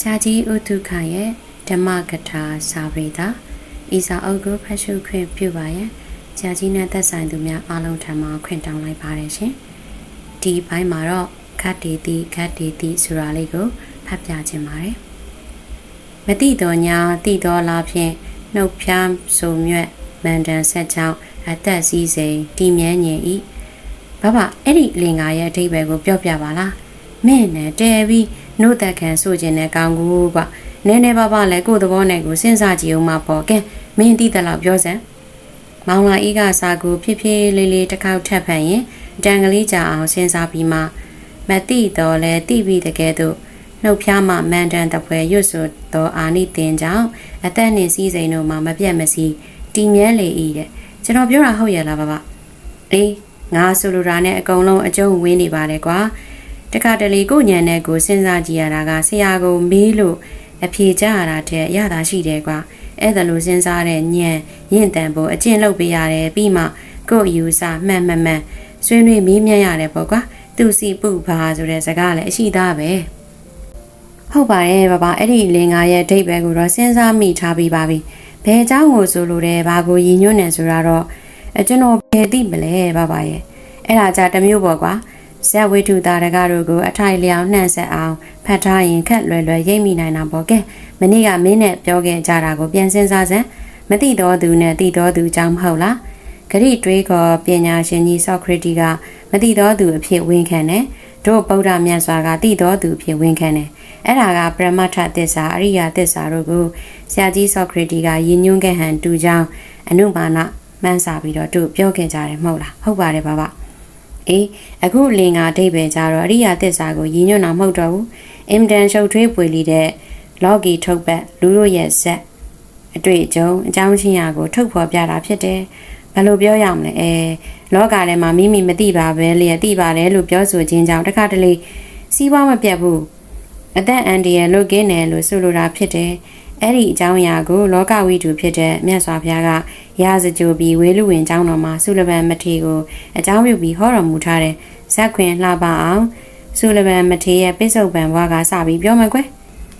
ဆရာကြီးဥထုခရဲ့ဓမ္မကထာစာပေတာဤစာအုပ်ကိုဖတ်ရှုခွင့်ပြုပါရန်ဆရာကြီးနဲ့သက်ဆိုင်သူများအားလုံးထံမှခွင့်တောင်းလိုက်ပါတယ်ရှင်ဒီဘိုင်းမှာတော့ခတ်တီတီခတ်တီတီဆိုတာလေးကိုဖတ်ပြခြင်းပါတယ်မတိတော်ညာတိတော်လားဖြင့်နှုတ်ဖျားဆိုမြွက်မန္တန်ဆက်ချောင်းအသက်စည်းစိမ်တည်မြဲညင်ဤဘဘအဲ့ဒီလင်္ကာရဲ့အဓိပ္ပာယ်ကိုပြောပြပါလားမင်းနဲ့တဲပြီး နှုတ်သက်ခံဆိုခြင်းနဲ့ကောင်းကူကွာနည်းနည်းပါးပါးလဲကိုယ့်သဘောနဲ့ကိုယ်စဉ်းစားကြည့်အောင်မပေါ့ကဲမင်းတိတယ်လို့ပြောစမ်းမောင်လာဤကစာကိုဖြစ်ဖြစ်လေးလေးတစ်ခေါက်ထပ်ဖတ်ရင်တန်ကလေးကြအောင်စဉ်းစားပြီးမှမတိတော်လဲတိပြီးတကယ်တော့နှုတ်ဖျားမှမန်တန်တပွဲရွတ်ဆိုသောအာနိသင်ကြောင့်အသက်နှင့်စည်းစိမ်တို့မှာမပြတ်မစီတည်မြဲလေ၏တဲ့ကျွန်တော်ပြောတာဟုတ်ရဲ့လားပါပါအေးငါဆိုလိုတာနဲ့အကုန်လုံးအကျုံးဝင်းနေပါတယ်ကွာ တခါတလေကိုညံတဲ့ကိုစဉ်းစားကြည့်ရတာကဆရာကိုမေးလို့အဖြေကြရတာတဲ့ရတာရှိတယ်ကွာအဲ့ဒါလိုစဉ်းစားတဲ့ညံရင့်တန်ဖို့အကျင့်လုပ်ပေးရတယ်ပြီးမှကိုယ့်အယူဆမှန်မှန်မှန်ဆွေးနွေးမေးမြန်းရတယ်ပေါ့ကွာသူစီပုဘာဆိုတဲ့စကားလည်းအရှိသားပဲဟုတ်ပါတယ်ဘဘအဲ့ဒီလင်္ကာရဲ့အဓိပ္ပာယ်ကိုတော့စဉ်းစားမိထားပြီးပါပြီဘယ်အကြောင်းကိုဆိုလိုတယ်ဘာကိုရည်ညွှန်းနေဆိုတာတော့အကျွန်တော်ဘယ်သိမလဲဘဘရဲ့အဲ့ဒါကြတစ်မျိုးပေါ့ကွာ ဇက်ဝိထုတာတကတို့ကိုအထိုက်လျောက်နှံ့ဆက်အောင်ဖတ်ထားရင်ခက်လွယ်လွယ်ရိပ်မိနိုင်တာပေါ့ကဲမနေ့ကမင်းနဲ့ပြောခဲ့ကြတာကိုပြန်စဉ်းစားစမ်းမသိတော့သူနဲ့သိတော့သူကြောင့်မဟုတ်လားဂရိတွေးခေါ်ပညာရှင်ကြီးဆော့ခရတီကမသိတော့သူအဖြစ်ဝန်ခံတယ်တို့ဗုဒ္ဓမြတ်စွာကသိတော့သူအဖြစ်ဝန်ခံတယ်အဲ့ဒါကပရမတ္ထသစ္စာအရိယာသစ္စာတို့ကိုဆရာကြီးဆော့ခရတီကရည်ညွှန်းခဲ့ဟန်တူကြောင်းအနုမာနမှန်းစာပြီးတော့တို့ပြောခဲ့ကြတယ်မဟုတ်လားဟုတ်ပါတယ်ပါပါ အေးအခုလင်္ကာအဓိပ္ပာယ်ကြတော့အရိယာသစ္စာကိုရည်ညွှန်းတာမဟုတ်တော့ဘူးအင်မတန်ရှုပ်ထွေးပွေလီတဲ့လော်ဂီထုတ်ပတ်လူတို့ရဲ့ဇက်အတွေ့အကြုံအကြောင်းချင်းရာကိုထုတ်ဖော်ပြတာဖြစ်တယ်ဘယ်လိုပြောရမလဲအဲလောကထဲမှာမိမိမသိပါပဲလျက်သိပါတယ်လို့ပြောဆိုခြင်းကြောင့်တခါတလေစီးပွားမပြတ်ဘူးအသက်အန္တရာယ်လုတ်ကင်းတယ်လို့ဆိုလိုတာဖြစ်တယ် အဲ့ဒီအကြောင်းအရာကိုလောကဝိတုဖြစ်တဲ့မြတ်စွာဘုရားကရာဇကြိုပြီးဝေလူဝင်ကျောင်းတော်မှာဆုလပန်မထေကိုအကြောင်းပြုပြီးဟောတော်မူထားတဲ့ဇက်ခွင်လှပအောင်ဆုလပန်မထေရဲ့ပိဿုပံဘွားကစပြီးပြောမှကွယ်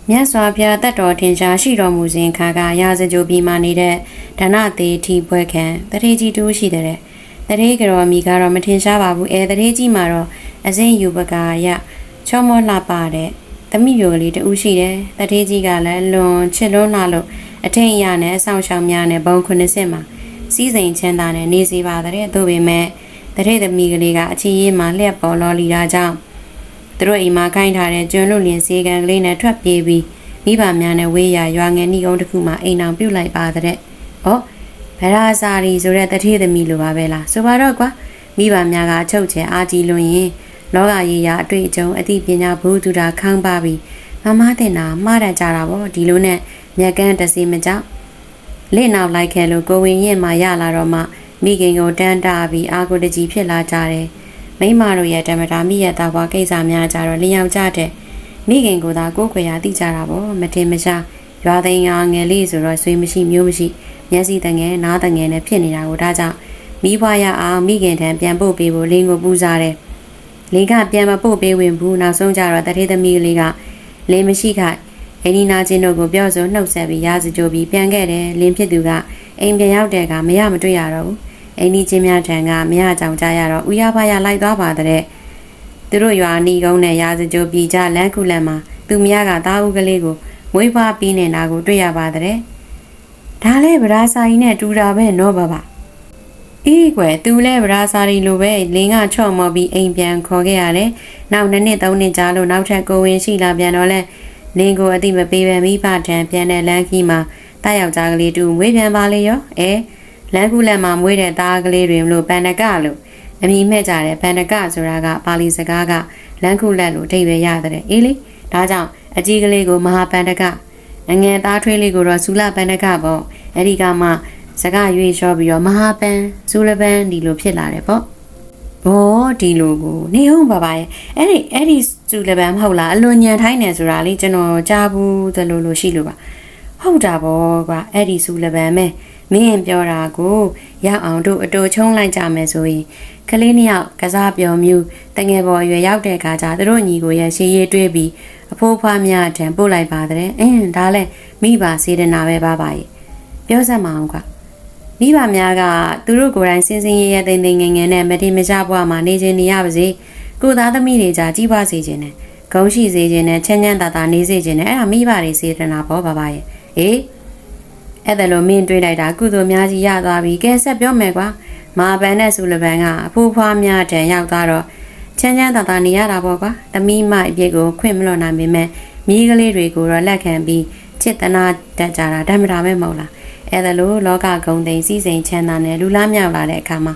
မြတ်စွာဘုရားတတ်တော်ထင်ရှားရှိတော်မူစဉ်ခါကရာဇကြိုပြီးမှနေတဲ့ဒဏသေးထီပွဲခံတရေကြီးတူးရှိတဲ့တရေကြော်မိကတော့မထင်ရှားပါဘူးအဲတရေကြီးမှာတော့အစင်းယူပကာရချောမောလှပတဲ့ သမီးမျိုးကလေးတူရှိတယ်တရေကြီးကလည်းလွန်ချစ်လွန်းလာလို့အထင်အရနဲ့အဆောင်ရှောင်များနဲ့ဘုံ90မှာစီးစိမ်ချမ်းသာနဲ့နေစီပါတဲ့သို့ပေမဲ့တရေသမီးကလေးကအချီရေးမှာလျက်ပေါ်လော်လီတာကြောင့်သူတို့အိမ်မှာခိုင်းထားတဲ့ကျွန်းလွတ်လင်စေကံကလေးနဲ့ထွက်ပြေးပြီးမိဘများနဲ့ဝေးရရွာငယ်နှီးကုန်းတစ်ခုမှာအိမ်အောင်ပြုတ်လိုက်ပါတဲ့။ဩဗရာစာရီဆိုတဲ့တထေးသမီးလိုပါပဲလားဆိုပါတော့ကွာမိဘများကအချုပ်ချယ်အာကြီးလွန်ရင် လောကကြီးရာအတွေ့အကြုံအသိပညာဘုသူတာခန်းပါပြီးမမတင်တာမှားတတ်ကြတာပေါ့ဒီလိုနဲ့မြက်ကန်းတစီမကြောက်လက်နောက်လိုက်ခဲ့လို့ကိုဝင်ရင်မှရလာတော့မှမိခင်ကိုတန်းတာပြီးအာကိုတကြီးဖြစ်လာကြတယ်မိမတို့ရဲ့ဓမ္မတာမိရဲ့တာဘွားကိစ္စများကြတော့လျောက်ကြတဲ့မိခင်ကိုသာကိုယ်ခွေရသိကြတာပေါ့မတင်မရှားရွာသိန်းငယ်လေးဆိုတော့ဆွေးမရှိမျိုးမရှိမျက်စိတငယ်နားတငယ်နဲ့ဖြစ်နေတာကိုဒါကြောင့်မိဘရအောင်မိခင်ထံပြန်ပို့ပေးဖို့လင်းကိုပူစားတယ် လင်းကပြန်မပို့ပေးဝင်ဘူးနောက်ဆုံးကြတော့တထေးသမီးလေးကလင်းမရှိခအင်းဒီနာချင်းတို့ကိုပြောဆိုနှုတ်ဆက်ပြီးရာဇကြိုပြီးပြန်ခဲ့တယ်လင်းဖြစ်သူကအိမ်ပြန်ရောက်တဲ့ကမရမတွေ့ရတော့ဘူးအိမ်ဒီချင်းများထံကမရကြောင်ကြရတော့ဥရပါရလိုက်သွားပါတဲ့သူတို့ရွာနီကုန်းနဲ့ရာဇကြိုပြီးကြလမ်းခုလက်မှာသူမရကသားဦးကလေးကိုမွေးဖွားပြီးနေတာကိုတွေ့ရပါတဲ့ဒါလည်းဗရာစာကြီးနဲ့တူတာပဲနော်ဘာဘာ အေးကွယ်သူလည်းဗရာစာရီလိုပဲလင်းကချော့မော်ပြီးအိမ်ပြန်ခေါ်ခဲ့ရတယ်နောက်နှစ်နှစ်သုံးနှစ်ကြာလို့နောက်ထပ်ကိုဝင်ရှိလာပြန်တော့လဲလင်းကိုအတိမပေးပဲမိဘထံပြန်တဲ့လမ်းကြီးမှာတားယောက်ျားကလေးတူမွေးပြန်ပါလေရောအဲလမ်းကူလက်မှာမွေးတဲ့သားကလေးတွေလို့ပန္နကလို့အမိမဲ့ကြတဲ့ပန္နကဆိုတာကပါဠိစကားကလမ်းကူလက်လို့အဓိပ္ပာယ်ရတဲ့အေးလေဒါကြောင့်အကြီးကလေးကိုမဟာပန္နကအငယ်သားထွေးလေးကိုတော့ဇူလပန္နကပေါ့အဲ့ဒီကမှ စကားရွေးလျှော့ပြီးတော့မဟာပန်ဇူလပန်ဒီလိုဖြစ်လာတယ်ပေါ့ဘောဒီလိုကိုနေဟုတ်ပါပါရဲ့အဲ့ဒီအဲ့ဒီဇူလပန်မဟုတ်လားအလွန်ညံထိုင်းနေဆိုတာလေးကျွန်တော်ကြားဘူးသလိုလိုရှိလို့ပါဟုတ်တာပေါ့ကွာအဲ့ဒီဇူလပန်မဲမင်းပြောတာကိုရအောင်တို့အတူချုံးလိုက်ကြမယ်ဆိုရင်ကလေးနှစ်ယောက်ကစားပြော်မြူတငယ်ပေါ်ရွယ်ရောက်တဲ့အခါကျသူတို့ညီကိုရဲ့ရှေးရေးတွေးပြီးအဖိုးဖွားများထံပို့လိုက်ပါတဲ့အင်းဒါလဲမိဘစေတနာပဲပါပါရဲ့ပြောစမ်းမအောင်ကွာ မိဘများကသူတို့ကိုယ်တိုင်စင်စင်ရဲရဲတိမ်တိမ်ငယ်ငယ်နဲ့မတိမကျဘွားမှာနေခြင်းနေရပါစေကိုသားသမီးတွေကြာကြီးပွားစေခြင်းနဲ့ဂုံရှိစေခြင်းနဲ့ချမ်းချမ်းသာသာနေစေခြင်းနဲ့အဲ့ဒါမိဘတွေစေတနာပေါ့ပါပါရဲ့ဟေးအဲ့ဒါလို့မင်းတွေးလိုက်တာကုသိုလ်များကြီးရသွားပြီကဲဆက်ပြောမယ်ကွာမာပန်နဲ့ဆူလပန်ကအဖိုးဖွားများတန်ရောက်သွားတော့ချမ်းချမ်းသာသာနေရတာပေါ့ကွာသမီးမအပြစ်ကိုခွင့်မလွတ်နိုင်ပေမဲ့မိကလေးတွေကိုတော့လက်ခံပြီးချစ်တနာတတ်ကြတာဓမ္မတာပဲမဟုတ်လား အဲ့ဒါလို့လောကဂုံတိန်စီစိန်ချမ်းသာနဲ့လူလားမြောက်လာတဲ့အခါမှာ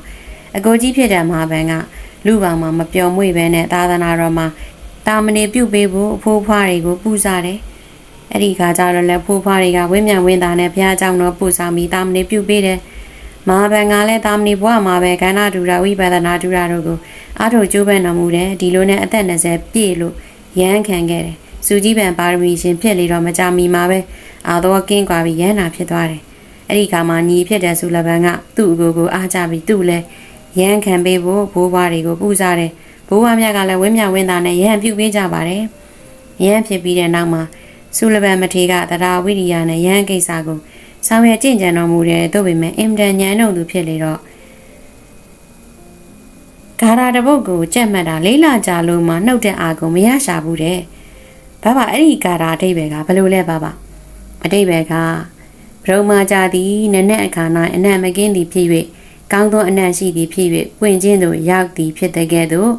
အကိုကြီးဖြစ်တဲ့မာပန်ကလူပေါင်းမှာမပျော်မွေ့ပဲနဲ့သာသနာတော်မှာတာမဏေပြုတ်ပေးဖို့အဖိုးဖွားတွေကိုပူဇော်တယ်။အဲ့ဒီခါကျတော့လည်းဖိုးဖွားတွေကဝင်းမြန်ဝင်းသားနဲ့ဘုရားကျောင်းတော်ပူဇော်ပြီးတာမဏေပြုတ်ပေးတယ်။မဟာဗန်ကလည်းတာမဏေဘွားမှာပဲကန္နာဒူရာဝိပဿနာဒူရာတို့ကိုအားထုတ်ကြိုးပမ်းတော်မူတယ်။ဒီလိုနဲ့အသက်20ပြည့်လို့ရဟန်းခံခဲ့တယ်။စူကြီးပန်ပါရမီရှင်ဖြစ်လေတော့မကြမီမှာပဲအာတော်ကင်းကွာပြီးရဟန္တာဖြစ်သွားတယ်။ အဲ့ဒီခါမှာညီဖြစ်တဲ့ဆူလဘန်ကသူ့အကိုကိုအားကြပြီးသူ့လည်းရဟန်းခံပေးဖို့ဘိုးဘွားတွေကိုပူဇော်တယ်။ဘိုးဘွားမြတ်ကလည်းဝင်းမြဝင်းသားနဲ့ရဟန်းပြုပေးကြပါတယ်။ရဟန်းဖြစ်ပြီးတဲ့နောက်မှာဆူလဘန်မထေကတရားဝိရိယနဲ့ရဟန်းကိစ္စကိုဆောင်ရွက်ကြင်ကြံတော်မူတယ်တို့ပေမဲ့အင်တန်ညံတော့သူဖြစ်လေတော့ဂါရာတပုတ်ကိုကြက်မှတ်တာလေးလာကြလို့မှနှုတ်တဲ့အာကိုမရရှာဘူးတဲ့။ဘာဘာအဲ့ဒီဂါရာအတိတ်ပဲကဘယ်လိုလဲဘာဘာအတိတ်ပဲက ဘရုံမာကြသည်နက်နက်အခါ၌အနံ့မကင်းသည်ဖြစ်၍ကောင်းသောအနံ့ရှိသည်ဖြစ်၍ပွင့်ခြင်းသို့ရောက်သည်ဖြစ်တဲ့ကဲ့သို့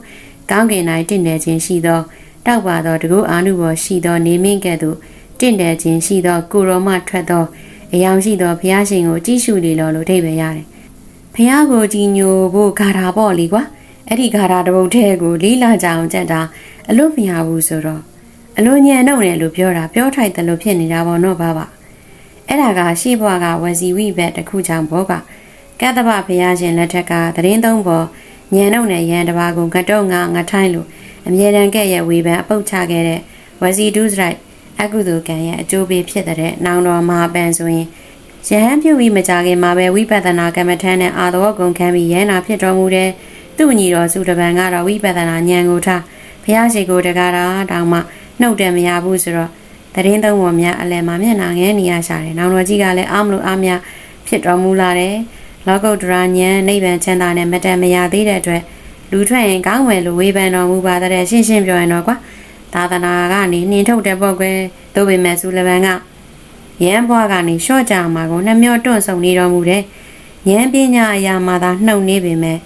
ကောင်းကင်၌တင့်တယ်ခြင်းရှိသောတောက်ပါသောတကုအာနုဘော်ရှိသောနေမင်းကဲ့သို့တင့်တယ်ခြင်းရှိသောကိုရောမထွက်သောအယောင်ရှိသောဘုရားရှင်ကိုကြည့်ရှုလေလောလို့အဓိပ္ပာယ်ရတယ်။ဘုရားကိုကြည်ညိုဖို့ဂါထာပေါ့လေကွာ။အဲ့ဒီဂါထာတစ်ပုဒ်ထဲကိုလေးလာကြအောင်ကြက်တာအလို့မရဘူးဆိုတော့အလို့ညံတော့တယ်လို့ပြောတာပြောထိုက်တယ်လို့ဖြစ်နေတာပေါ့နော်ဘာပါ။ အဲ့ဒါကရှေ့ဘွားကဝစီဝိဘက်တစ်ခုကြောင့်ဘောကကတ္တဗဘုရားရှင်လက်ထက်ကသတင်းသုံးပေါ်ညံတော့နဲ့ရန်တပါကိုငတုံငါငထိုင်းလို့အမြဲတမ်းကဲ့ရဲ့ဝေဖန်အပုတ်ချခဲ့တဲ့ဝစီဒုစရိုက်အကုသိုလ်ကံရဲ့အကျိုးပေးဖြစ်တဲ့နောင်တော်မဟာပန်ဆိုရင်ရဟန်းပြုပြီးမကြခင်မှာပဲဝိပဿနာကမ္မထမ်းနဲ့အာတော်ကုန်ခံပြီးရဟနာဖြစ်တော်မူတဲ့သူ့ညီတော်စုတပံကတော့ဝိပဿနာဉာဏ်ကိုထားဘုရားရှိခိုးတကားတာတောင်မှနှုတ်တယ်မရဘူးဆိုတော့ ။သတင်းသုံးပေါ်များအလယ်မှာမျက်နှာငယ်နေရရှာတယ်။နောင်တော်ကြီးကလည်းအမလို့အမရဖြစ်တော်မူလာတယ်။လောကုတ္တရာဉာဏ်နိဗ္ဗာန်ချမ်းသာနဲ့မတန်မရသေးတဲ့အတွက်လူထွက်ရင်ကောင်းဝင်လို့ဝေဖန်တော်မူပါတဲ့ရှင်းရှင်းပြောရင်တော့ကွာ။သာသနာကနေနှင်ထုတ်တဲ့ပေါ့ကွယ်။သို့ပေမဲ့ဇူလဘန်ကရန်ဘွားကနေရှော့ကြမှာကိုနှမျောတွန့်ဆုံနေတော်မူတယ်။ဉာဏ်ပညာအရာမှသာနှုတ်နေပေမဲ့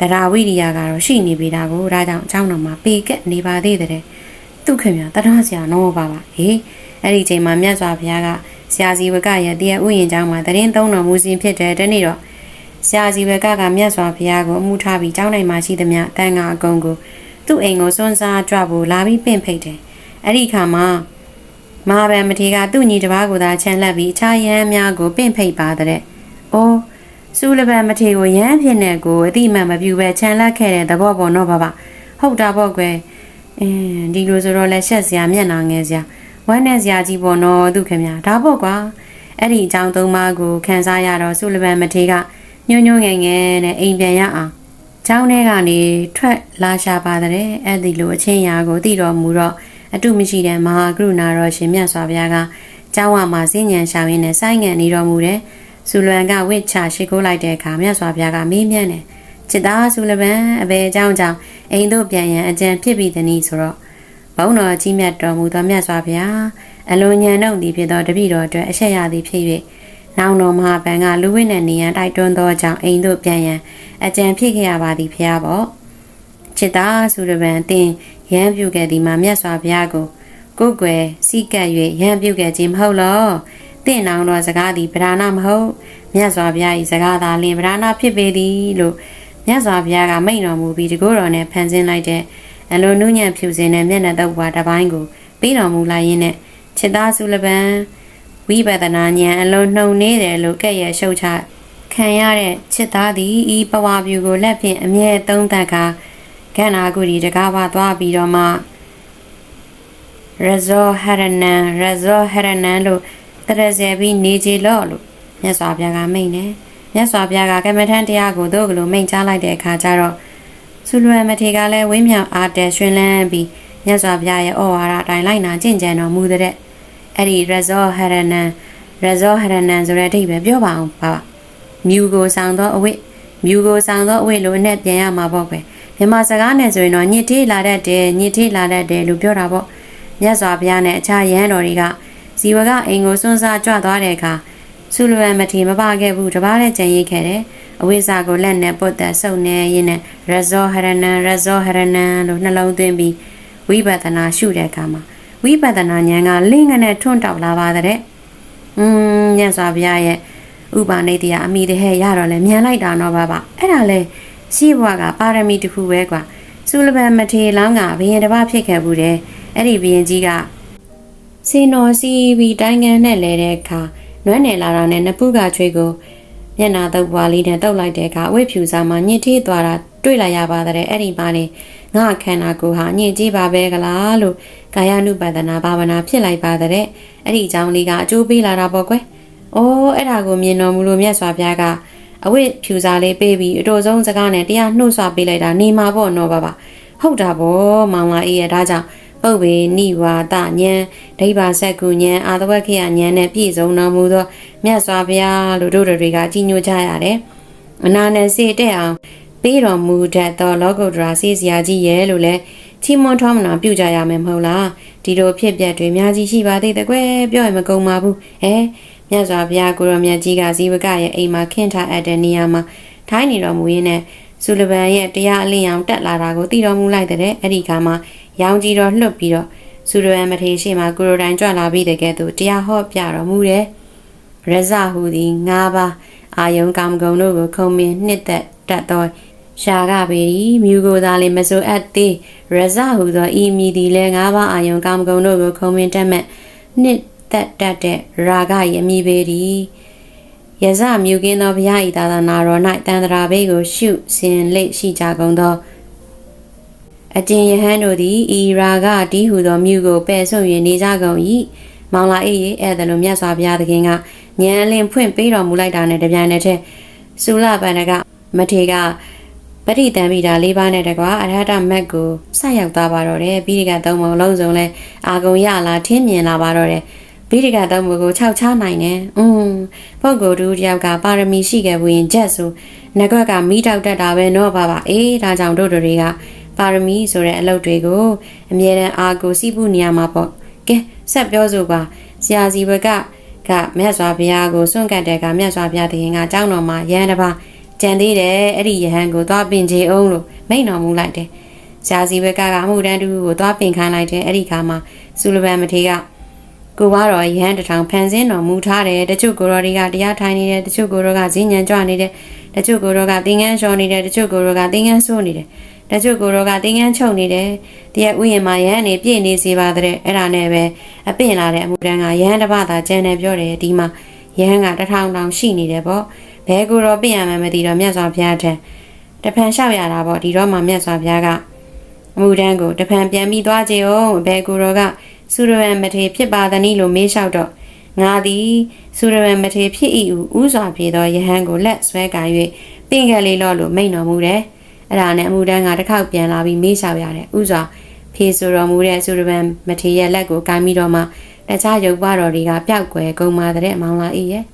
တရာဝိရိယကတော့ရှိနေပြီဒါကိုဒါကြောင့်အကြောင်းတော်မှာပေကက်နေပါသေးတယ်။ သူခင်ဗျာတရားစရာတော့ပါပါ။ဟေးအဲ့ဒီချိန်မှာမြတ်စွာဘုရားကဆရာစီဝကရဲ့တရားဥယျာဉ်ကျောင်းမှာတရင်သုံးတော်မူစဉ်ဖြစ်တဲ့တနေ့တော့ဆရာစီဝကကမြတ်စွာဘုရားကိုအမှုထားပြီးကျောင်းနိုင်မှာရှိသမျှတန်ခါအကုန်ကိုသူ့အိမ်ကိုစွန့်စားကြွဖို့လာပြီးပင့်ဖိတ်တယ်။အဲ့ဒီခါမှာမဟာဗန်မထေကသူ့ညီတစ်ပါးကိုသာချန်လက်ပြီးအခြားရဟန်းများကိုပင့်ဖိတ်ပါတဲ့။အိုးစူလဗန်မထေကိုရဟန်းဖြစ်နေကိုအတိမတ်မပြူပဲချန်လက်ခဲ့တဲ့သဘောပေါ်တော့ပါပါ။ဟုတ်တာပေါ့ကွယ်။ အင်းဒီလိုဆိုတော့လက်ရှက်စရာမျက်နှာငယ်စရာဝမ်းနဲ့စရာကြီးပေါ့နော်သူခင်ဗျာဒါပေါ့ကွာ။အဲ့ဒီအကြောင်းသုံးပါးကိုခန်းစားရတော့စူလဗန်မထေကညွညွငယ်ငယ်နဲ့အိမ်ပြန်ရအောင်။ကျောင်းထဲကနေထွက်လာရှာပါတဲ့အဲ့ဒီလိုအချင်းရာကိုသိတော်မူတော့အတုမရှိတဲ့မဟာကရုဏာတော်ရှင်မြတ်စွာဘုရားကကျောင်းဝမှာစဉ္ညာရှောင်းရင်းနဲ့စိုင်းငံ့နေတော်မူတယ်။ဇူလွန်ကဝိချရှိခိုးလိုက်တဲ့အခါမြတ်စွာဘုရားကမေးမြန်းတယ်။ จิตသားဇူလပန်အဘယ်အကြောင်းကြောင့်အိမ်တို့ပြန်ရန်အကြံဖြစ်ပြီးသည်နည်းဆိုတော့ဘုန်းတော်ကြီးမြတ်တော်မူသောမြတ်စွာဘုရားအလွန်ဉာဏ်နှုတ်သည်ဖြစ်သောတပည့်တော်အတွက်အဆက်ရသည်ဖြစ်၍နောင်တော်မဟာဗန်ကလူဝိနဲ့နေရန်တိုက်တွန်းသောကြောင့်အိမ်တို့ပြန်ရန်အကြံဖြစ်ခဲ့ရပါသည်ဖျားပေါ့จิตသားဇူလပန်တင်ရမ်းပြုခဲ့သည်မှာမြတ်စွာဘုရားကိုကိုယ်ွယ်စီကပ်၍ရမ်းပြုခဲ့ခြင်းမဟုတ်လောတင့်နောင်တော်စကားသည်ဗราဏမဟုတ်မြတ်စွာဘုရား၏စကားသာလင်ဗราဏဖြစ်ပေသည်လို့ မြတ်စွာဘုရားကမိန့်တော်မူပြီးတကောတော်နဲ့ဖန်ဆင်းလိုက်တဲ့အလိုနုညံ့ဖြူစင်တဲ့မျက်နှာတုပ်ပွားတစ်ပိုင်းကိုပြီးတော်မူလိုက်ရင်းနဲ့ချစ်သားစုလပံဝိပဿနာဉာဏ်အလုံးနှုံနေတယ်လို့ကဲ့ရဲ့ရှုတ်ချခံရတဲ့ချစ်သားသည်ဤပဝါပြူကိုလက်ဖြင့်အမြဲသုံးသပ်ကာကန္နာကုရီတကားပါသွားပြီးတော့မှရဇောဟရနံရဇောဟရနံလို့တရဇေပြီးနေကြလော့လို့မြတ်စွာဘုရားကမိန့်တယ် မြတ်စွာဘုရားကကမ္မထန်တရားကိုတို့ကလေးမိန့်ကြားလိုက်တဲ့အခါကျတော့ဆူလွယ်မထေကလည်းဝင်းမြောင်အားတဲရွှင်လန်းပြီးမြတ်စွာဘုရားရဲ့ဩဝါဒအတိုင်းလိုက်နာကျင့်ကြံတော်မူတဲ့အဲ့ဒီရဇောဟရဏံရဇောဟရဏံဆိုတဲ့အဓိပ္ပာယ်ပြောပါအောင်ပါပါမြူကိုဆောင်သောအဝိမြူကိုဆောင်သောအဝိလို့အနဲ့ပြန်ရမှာပေါ့ကွယ်မြန်မာစကားနဲ့ဆိုရင်တော့ညစ်ထေးလာတတ်တယ်ညစ်ထေးလာတတ်တယ်လို့ပြောတာပေါ့မြတ်စွာဘုရားနဲ့အခြားယဟန်တော်တွေကဇီဝကအိမ်ကိုစွန့်စားကြွသွားတဲ့အခါ ဆုလဝံမထေမပါခဲ့ဘူးတပားနဲ့ကြံရိတ်ခဲ့တယ်အဝိဇ္ဇာကိုလက်နဲ့ပုတ်သက်ဆုပ်နေရင်းနဲ့ရဇောဟရဏံရဇောဟရဏံလို့နှလုံးသွင်းပြီးဝိပဿနာရှုတဲ့အခါမှာဝိပဿနာဉာဏ်ကလင်းငနဲ့ထွန်းတောက်လာပါတဲ့။อืมမြတ်စွာဘုရားရဲ့ဥပါနေတရားအမိတဟဲရတော့လဲမြန်လိုက်တာတော့ပါပါအဲ့ဒါလဲရှိဘွားကပါရမီတစ်ခုပဲကွာစုလဘံမထေလောင်းကဘယင်တစ်ပါးဖြစ်ခဲ့ဘူးတဲ့အဲ့ဒီဘယင်ကြီးကစင်တော်စီပြီးတိုင်းငန်းနဲ့လဲတဲ့အခါ နွမ်းနယ်လာတာနဲ့နပူကချွေးကိုမျက်နာတော့ဘွားလေးနဲ့တုတ်လိုက်တဲ့အခါအဝိဖြူစာမှာညစ်ထေးသွားတာတွေ့လာရပါတဲ့အဲ့ဒီပါနေငါခန္ဓာကိုယ်ဟာညစ်ကြီးပါပဲကလားလို့ကာယ ानु ပဒနာဘာဝနာဖြစ်လိုက်ပါတဲ့အဲ့ဒီအကြောင်းလေးကအကျိုးပေးလာတာပေါ့ကွယ်။အိုးအဲ့ဒါကိုမြင်တော်မူလို့မြတ်စွာဘုရားကအဝိဖြူစာလေးပေးပြီးအတူဆုံးစကားနဲ့တရားနှုတ်ဆွပေးလိုက်တာနေမှာပေါ့နော်ပါပါ။ဟုတ်တာပေါ့မောင်လာအေးရဒါကြောင့် ပုပ်ဝေနိဝါဒဉာဏ်ဒိဗ္ဗဆက်ကုဉာဏ်အာသဝခေယဉာဏ်နဲ့ပြည့်စုံတော်မူသောမြတ်စွာဘုရားလို့တို့တွေကကြီးညိုကြရတယ်။အနာနဲ့စေတဲ့အောင်ပေးတော်မူတတ်သောလောကုတ္တရာစေစရာကြီးရဲ့လို့လဲချီးမွမ်းထွန်းမနာပြုကြရမယ်မဟုတ်လားဒီလိုဖြစ်ပျက်တွေအများကြီးရှိပါသေးတယ်ကွယ်ပြောရင်မကုန်ပါဘူးအဲမြတ်စွာဘုရားကိုရောမြတ်ကြီးကဇီဝကရဲ့အိမ်မှာခင်းထားအပ်တဲ့နေရာမှာထိုင်းနေတော်မူရင်းနဲ့ဆုလဗန်ရဲ့တရားအလင်းအောင်တက်လာတာကိုသိတော်မူလိုက်တဲ့အဲ့ဒီခါမှာ ရောင်ကြီးတော်လှုပ်ပြီးတော့ဆုလဗန်မထေရှိမှာကိုရိုတိုင်းကြွလာပြီးတဲ့ကဲ့သို့တရားဟောပြတော်မူတယ်ရဇဟူသည်၅ပါးအာယုံကာမဂုဏ်တို့ကိုခုံမင်းနှစ်သက်တတ်သောရှာကပေရီမြူကိုသာလေမဆိုအပ်သေးရဇဟူသောဤမီသည်လည်း၅ပါးအာယုံကာမဂုဏ်တို့ကိုခုံမင်းတတ်မဲ့နှစ်သက်တတ်တဲ့ရာဂယမီပေရီယဇမြူကင်းသောဘုရားဤသာသနာတော်၌တန်တရာဘေးကိုရှုစင်လိရှိကြကုန်သော အကျင်ယဟန်တို့သည်ဤရာဂတီးဟုသောမြူကိုပယ်ဆွ၍နေကြကုန်၏မောင်လာအေးရဲ့အဲ့ဒါလိုမြတ်စွာဘုရားသခင်ကဉာဏ်လင်းဖွင့်ပေးတော်မူလိုက်တာနဲ့တပြိုင်နက်တည်းသုလပန္နကမထေကပရိတံမိတာ၄ပါးနဲ့တကွာအရဟတမတ်ကိုဆက်ရောက်သွားပါတော့တယ်ပြီးဒီကသုံးပုံလုံးစုံလဲအာဂုံရလာထင်းမြင်လာပါတော့တယ်ပြီးဒီကသုံးပုံကိုခြောက်ချနိုင်တယ်อืมပုဂ္ဂိုလ်တူတယောက်ကပါရမီရှိခဲ့ဘူးရင်ကြက်ဆိုငကွက်ကမိတောက်တတ်တာပဲနော်ပါပါအေးဒါကြောင့်တို့တွေက ပါရမီဆိုတဲ့အလုပ်တွေကိုအမြဲတမ်းအာကိုစီးပူနေရမှာပေါ့ကဲဆက်ပြောစို့ကွာဆရာစီဘကကမြတ်စွာဘုရားကိုစွန့်ကတ်တဲ့ကမြတ်စွာဘုရားတခင်ကကြောင်းတော်မှာရဟန်းတစ်ပါးကြံသေးတယ်အဲ့ဒီယဟန်ကိုသွားပင်ချေအောင်လို့မိန့်တော်မူလိုက်တယ်။ဇာစီဘက်ကကအမှုတန်းတူကိုသွားပင်ခိုင်းလိုက်တယ်အဲ့ဒီခါမှာဆူလဗန်မထေကကိုကတော့ယဟန်တထောင်ဖန်ဆင်းတော်မူထားတယ်တချို့ကိုရောတွေကတရားထိုင်နေတယ်တချို့ကိုရောကဈဉ္ဉံကြွနေတယ်တချို့ကိုရောကသင်္ကန်းလျှော်နေတယ်တချို့ကိုရောကသင်္ကန်းဆိုးနေတယ် တချို့ကိုရောကသင်္ကန်းချုပ်နေတယ်တရက်ဥယျာဉ်မှာယဟန်နေပြည့်နေစေပါတဲ့အဲ့ဒါနဲ့ပဲအပင့်လာတဲ့အမှုတန်းကယဟန်တစ်ပါးသာကျန်တယ်ပြောတယ်ဒီမှာယဟန်ကတထောင်တောင်ရှိနေတယ်ပေါ့ဘဲကိုတော့ပြင်ရမယ်မသိတော့မြတ်စွာဘုရားထံတဖန်လျှောက်ရတာပေါ့ဒီတော့မှမြတ်စွာဘုရားကအမှုတန်းကိုတဖန်ပြန်ပြီးသွားကြအောင်ဘဲကိုတော့ကစုရဝံမထေဖြစ်ပါသနည်းလို့မေးလျှောက်တော့ငါသည်စုရဝံမထေဖြစ်၏ဟုဥစွာပြေသောယဟန်ကိုလက်ဆွဲကန်၍ပင်ကလေးလော့လို့မိန်တော်မူတယ် အဲ့ဒါနဲ့အမှုတန်းကတစ်ခေါက်ပြန်လာပြီးမေးလျှောက်ရတယ်ဥစွာဖြေဆိုတော်မူတဲ့စုရဝံမထေရဲ့လက်ကိုကန်ပြီးတော့မှတခြားရုပ်ပါတော်တွေကပျောက်ကွယ်ကုန်ပါတဲ့မောင်လာ၏ရဲ့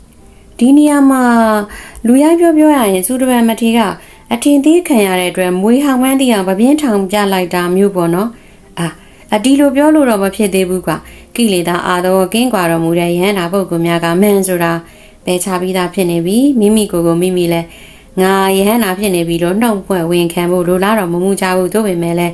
ဒီနေရာမှာလူရိုက်ပြောပြောရရင်စူတပန်မထေကအထင်သေးခံရတဲ့အတွက်မွေးဟောင်းဝမ်းတရားဗပြင်းထောင်ပြလိုက်တာမျိုးပေါ့နော်အာအဒီလိုပြောလို့တော့မဖြစ်သေးဘူးကွာကိလေသာအာသောကင်းကွာတော်မူတဲ့ယဟန္တာပုဂ္ဂိုလ်များကမန်ဆိုတာပယ်ချပြီးသားဖြစ်နေပြီမိမိကိုယ်ကိုမိမိလဲ ငါယဟန္တာဖြစ်နေပြီလို့နှုတ်ဖွဲ့ဝင်ခံဖို့လိုလားတော့မမှုကြဘူးသို့ပေမဲ့လဲ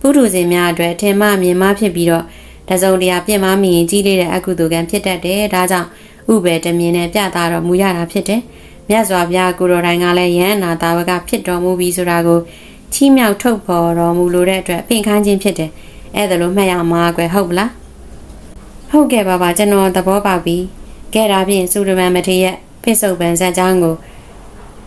ပုထုဇဉ်များအတွက်ထင်မှမြင်မှဖြစ်ပြီးတော့တစုံတရာပြင်မမိရင်ကြီးလေးတဲ့အကုသိုလ်ကံဖြစ်တတ်တယ်ဒါကြောင့်ဥပဲတမြင်နဲ့ပြသတော်မူရတာဖြစ်တယ်။မြတ်စွာဘုရားကိုတော်တိုင်ကလည်းယဟန္နာတာဝကဖြစ်တော်မူပြီဆိုတာကိုချီးမြှောက်ထုတ်ဖော်တော်မူလိုတဲ့အတွက်ပင်ခန်းခြင်းဖြစ်တယ်။အဲ့ဒါလိုမှတ်ရမှာကွယ်ဟုတ်ပလား။ဟုတ်ကဲ့ပါပါကျွန်တော်သဘောပေါက်ပြီ။ကဲဒါဖြင့်စုရမန်မထေရရဲ့ဖိစုပ်ပန်ဇက်ကြောင်းကို